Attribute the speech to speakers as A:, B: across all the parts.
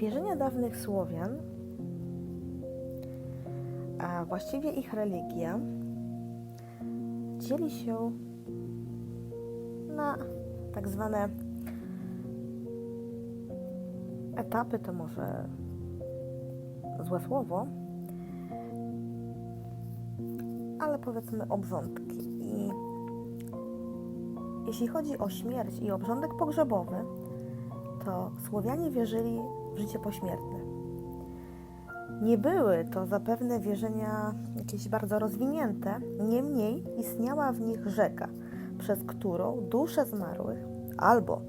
A: Wierzenia dawnych Słowian, a właściwie ich religia, dzieli się na tak zwane etapy, to może złe słowo, ale powiedzmy obrządki. I jeśli chodzi o śmierć i obrządek pogrzebowy, to Słowianie wierzyli życie pośmiertne. Nie były to zapewne wierzenia jakieś bardzo rozwinięte, niemniej istniała w nich rzeka, przez którą dusze zmarłych albo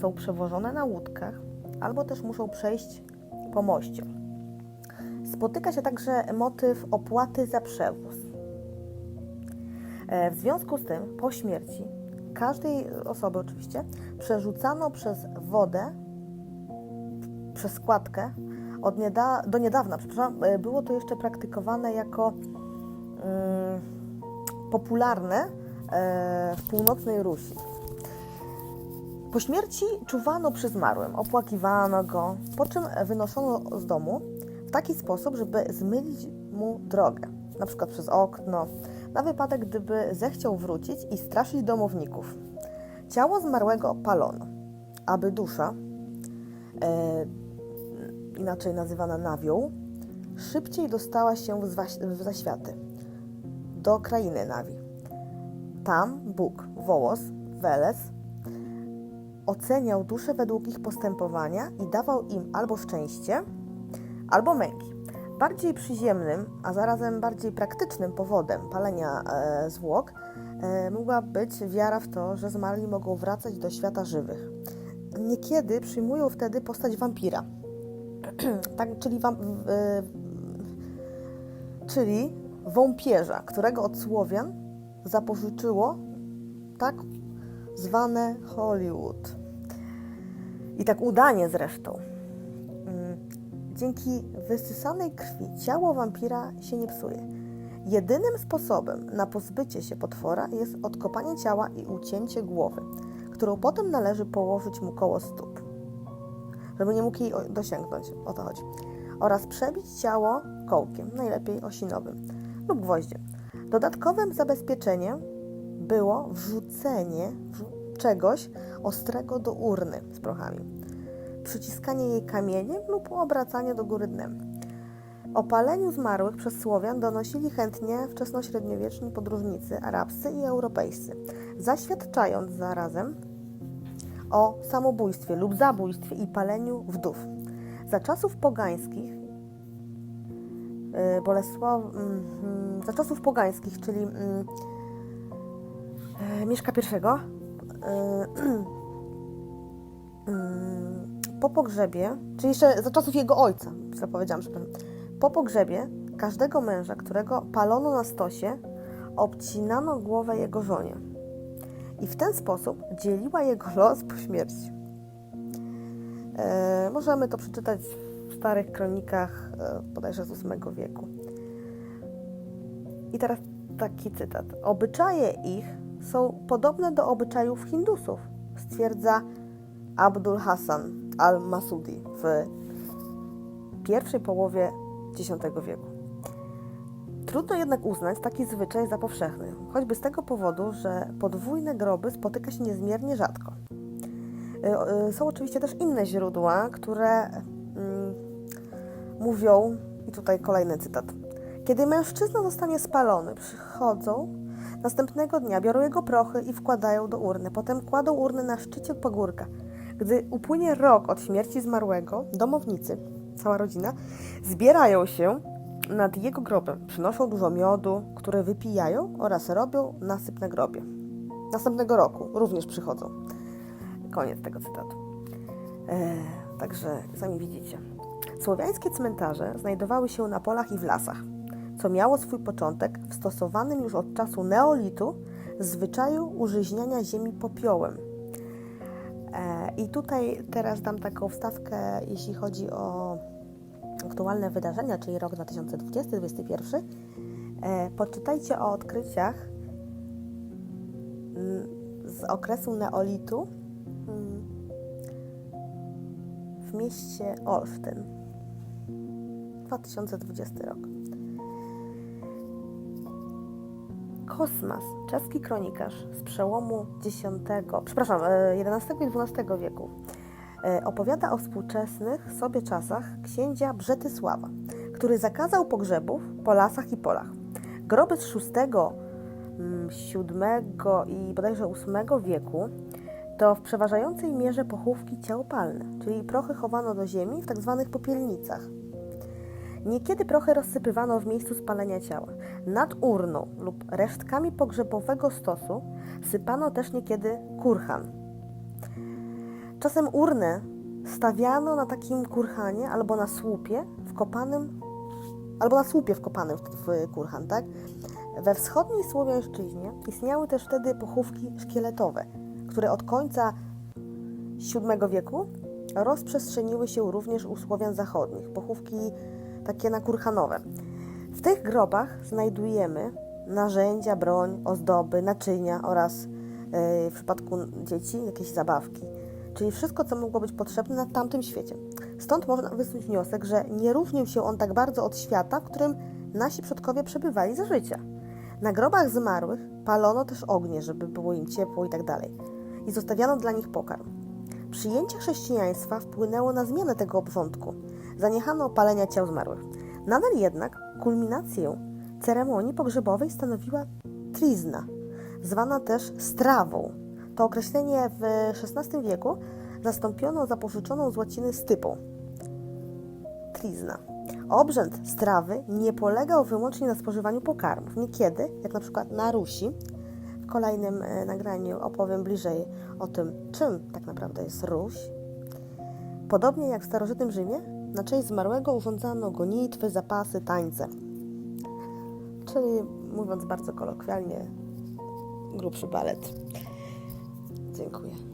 A: są przewożone na łódkach, albo też muszą przejść po moście. Spotyka się także motyw opłaty za przewóz. E, W związku z tym, po śmierci każdej osoby oczywiście przerzucano przez wodę, przez składkę od nieda- do niedawna, przepraszam, e, było to jeszcze praktykowane jako mm, popularne e, w północnej Rusi. Po śmierci czuwano przy zmarłym, opłakiwano go, po czym wynoszono z domu w taki sposób, żeby zmylić mu drogę, na przykład przez okno, na wypadek, gdyby zechciał wrócić i straszyć domowników. Ciało zmarłego palono, aby dusza, e, inaczej nazywana nawią, szybciej dostała się w, zaświaty, do krainy Nawi. Tam Bóg, Wołos, Weles, oceniał dusze według ich postępowania i dawał im albo szczęście, albo męki. Bardziej przyziemnym, a zarazem bardziej praktycznym powodem palenia e, zwłok e, mogła być wiara w to, że zmarli mogą wracać do świata żywych. Niekiedy przyjmują wtedy postać wampira, tak, czyli, wam, e, czyli wąpierza, którego od Słowian zapożyczyło tak zwane Hollywood. I tak udanie zresztą. Mm, Dzięki wysysanej krwi ciało wampira się nie psuje. Jedynym sposobem na pozbycie się potwora jest odkopanie ciała i ucięcie głowy, którą potem należy położyć mu koło stóp, żeby nie mógł jej dosięgnąć, o to chodzi. Oraz przebić ciało kołkiem, najlepiej osinowym lub gwoździem. Dodatkowym zabezpieczeniem było wrzucenie wrzu- czegoś ostrego do urny z prochami przyciskanie jej kamieniem lub obracanie do góry dnem. O paleniu zmarłych przez Słowian donosili chętnie wczesnośredniowieczni podróżnicy arabscy i europejscy, zaświadczając zarazem o samobójstwie lub zabójstwie i paleniu wdów. Za czasów pogańskich yy, Bolesław, mm, mm, za czasów pogańskich, czyli mm, e, Mieszka I, Mm, po pogrzebie, czyli jeszcze za czasów jego ojca, źle powiedziałam, że po pogrzebie każdego męża, którego palono na stosie, obcinano głowę jego żonie. I w ten sposób dzieliła jego los po śmierci. E, możemy to przeczytać w starych kronikach, e, bodajże z VIII wieku. I teraz taki cytat. Obyczaje ich są podobne do obyczajów Hindusów, stwierdza Abdul Hassan al-Masudi w pierwszej połowie X wieku. Trudno jednak uznać taki zwyczaj za powszechny, choćby z tego powodu, że podwójne groby spotyka się niezmiernie rzadko. Y, y, Są oczywiście też inne źródła, które mm, mówią, i tutaj kolejny cytat. Kiedy mężczyzna zostanie spalony, przychodzą następnego dnia, biorą jego prochy i wkładają do urny. Potem kładą urnę na szczycie pagórka. Gdy upłynie rok od śmierci zmarłego, domownicy, cała rodzina, zbierają się nad jego grobem. Przynoszą dużo miodu, które wypijają oraz robią nasyp na grobie. Następnego roku również przychodzą. Koniec tego cytatu. E, także sami widzicie. Słowiańskie cmentarze znajdowały się na polach i w lasach, co miało swój początek w stosowanym już od czasu neolitu zwyczaju użyźniania ziemi popiołem. E, I tutaj teraz dam taką wstawkę, jeśli chodzi o aktualne wydarzenia, czyli rok 2020-2021. E, poczytajcie o odkryciach mm, z okresu neolitu mm, w mieście Olsztyn. 2020 rok. Kosmas, czeski kronikarz z przełomu X, przepraszam, e, XI i XII wieku, e, opowiada o współczesnych sobie czasach księcia Brzetysława, który zakazał pogrzebów po lasach i polach. Groby z VI, VII i bodajże VIII wieku to w przeważającej mierze pochówki ciałopalne, czyli prochy chowano do ziemi w tak zwanych popielnicach. Niekiedy prochy rozsypywano w miejscu spalenia ciała. Nad urną lub resztkami pogrzebowego stosu sypano też niekiedy kurhan. Czasem urnę stawiano na takim kurhanie albo na słupie wkopanym, albo na słupie wkopanym w, w kurhan, tak? We wschodniej Słowiańszczyźnie istniały też wtedy pochówki szkieletowe, które od końca VII wieku rozprzestrzeniły się również u Słowian zachodnich. Pochówki takie nakurhanowe. W tych grobach znajdujemy narzędzia, broń, ozdoby, naczynia oraz yy, w przypadku dzieci jakieś zabawki. Czyli wszystko, co mogło być potrzebne na tamtym świecie. Stąd można wysnuć wniosek, że nie różnił się on tak bardzo od świata, w którym nasi przodkowie przebywali za życia. Na grobach zmarłych palono też ognie, żeby było im ciepło i tak. I zostawiano dla nich pokarm. Przyjęcie chrześcijaństwa wpłynęło na zmianę tego obrządku. Zaniechano opalenia ciał zmarłych. Nadal jednak kulminację ceremonii pogrzebowej stanowiła trizna, zwana też strawą. To określenie w XVI wieku zastąpiono zapożyczoną z łaciny stypą. Trizna. Obrzęd strawy nie polegał wyłącznie na spożywaniu pokarmów. Niekiedy, jak na przykład na Rusi, w kolejnym e, nagraniu opowiem bliżej o tym, czym tak naprawdę jest Ruś. Podobnie jak w starożytnym Rzymie, na cześć zmarłego urządzano gonitwy, zapasy, tańce. Czyli, mówiąc bardzo kolokwialnie, grubszy balet. Dziękuję.